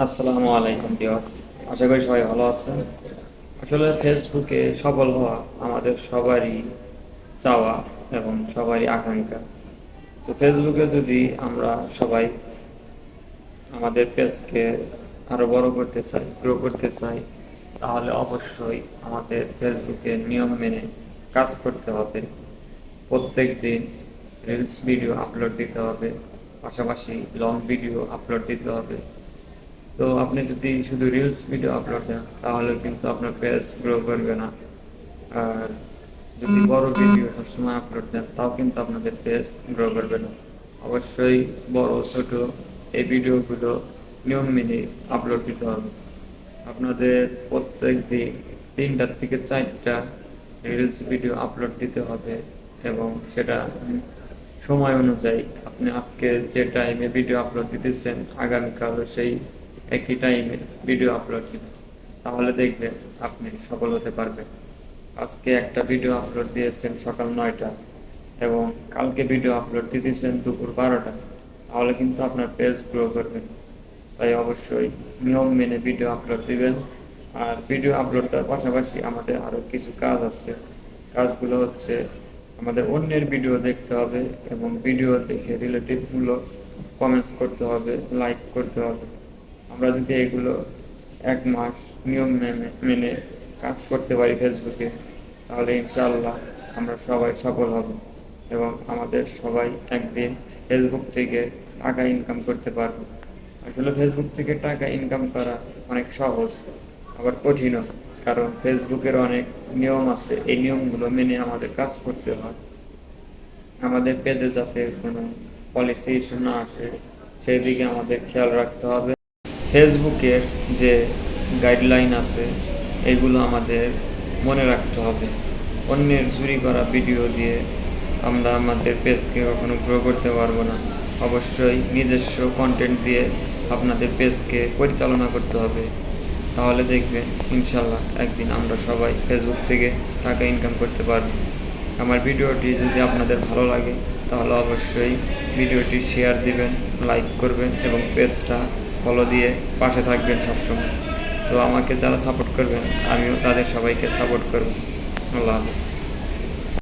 আসসালামু আলাইকুম বিয়ার্স আশা করি সবাই ভালো আছেন। আসলে ফেসবুকে সফল হওয়া আমাদের সবারই চাওয়া এবং সবারই আকাঙ্ক্ষা। তো ফেসবুকে যদি আমরা সবাই আমাদের পেজকে আরও বড় করতে চাই গ্রো করতে চাই, তাহলে অবশ্যই আমাদের ফেসবুকে নিয়ম মেনে কাজ করতে হবে। প্রত্যেক দিন রিলস ভিডিও আপলোড দিতে হবে, পাশাপাশি লং ভিডিও আপলোড দিতে হবে। তো আপনি যদি শুধু রিলস ভিডিও আপলোড দেন তাহলে কিন্তু আপনার পেজ গ্রো করবে না। আর যদি বড় ভিডিও সবসময় আপলোড দেন তাও কিন্তু আপনাদের পেজ গ্রো করবে না। অবশ্যই বড় ছোট এই ভিডিওগুলো নিয়ম মেনে আপলোড দিতে হবে। আপনাদের প্রত্যেক দিন তিনটার থেকে চারটা রিলস ভিডিও আপলোড দিতে হবে এবং সেটা সময় অনুযায়ী আপনি আজকে যে টাইমে ভিডিও আপলোড দিতেছেন আগামীকালও সেই একই টাইমে ভিডিও আপলোড দিবেন তাহলে দেখবেন আপনি সফল হতে পারবেন। আজকে একটা ভিডিও আপলোড দিয়েছেন সকাল নয়টা এবং কালকে ভিডিও আপলোড দিতেছেন দুপুর বারোটা। তাহলে কিন্তু আপনার পেজ গ্রো করবে। তাই অবশ্যই নিয়ম মেনে ভিডিও আপলোড দিবেন। আর ভিডিও আপলোড দেওয়ার পাশাপাশি আমাদের আরও কিছু কাজ আছে। কাজগুলো হচ্ছে আমাদের অন্যের ভিডিও দেখতে হবে এবং ভিডিও দেখে রিলেটিভগুলো কমেন্টস করতে হবে লাইক করতে হবে। আমরা যদি এগুলো এক মাস নিয়ম মেনে মেনে কাজ করতে পারি ফেসবুকে, তাহলে ইনশাআল্লাহ আমরা সবাই সফল হব এবং আমাদের সবাই একদিন ফেসবুক থেকে টাকা ইনকাম করতে পারব। আসলে ফেসবুক থেকে টাকা ইনকাম করা অনেক সহজ, আবার কঠিনও, কারণ ফেসবুকের অনেক নিয়ম আছে, এই নিয়মগুলো মেনে আমাদের কাজ করতে হয়। আমাদের পেজে যাতে কোনো পলিসি ইস্যু না আসে সেই দিকে আমাদের খেয়াল রাখতে হবে। ফেসবুকের যে গাইডলাইন আছে, এগুলো আমাদের মনে রাখতে হবে। অন্যের চুরি করা ভিডিও দিয়ে আমরা আমাদের পেজকে কখনো গ্রো করতে পারব না। অবশ্যই নিজস্ব কন্টেন্ট দিয়ে আপনাদের পেজকে পরিচালনা করতে হবে। তাহলে দেখবেন ইনশাল্লাহ একদিন আমরা সবাই ফেসবুক থেকে টাকা ইনকাম করতে পারব। আমার ভিডিওটি যদি আপনাদের ভালো লাগে, তাহলে অবশ্যই ভিডিওটি শেয়ার দিবেন লাইক করবেন এবং পেজটা ফলো দিয়ে পাশে থাকবেন সবসময়। তো আমাকে যারা সাপোর্ট করবেন, আমিও তাদের সবাইকে সাপোর্ট করব। আল্লাহ হাফিজ।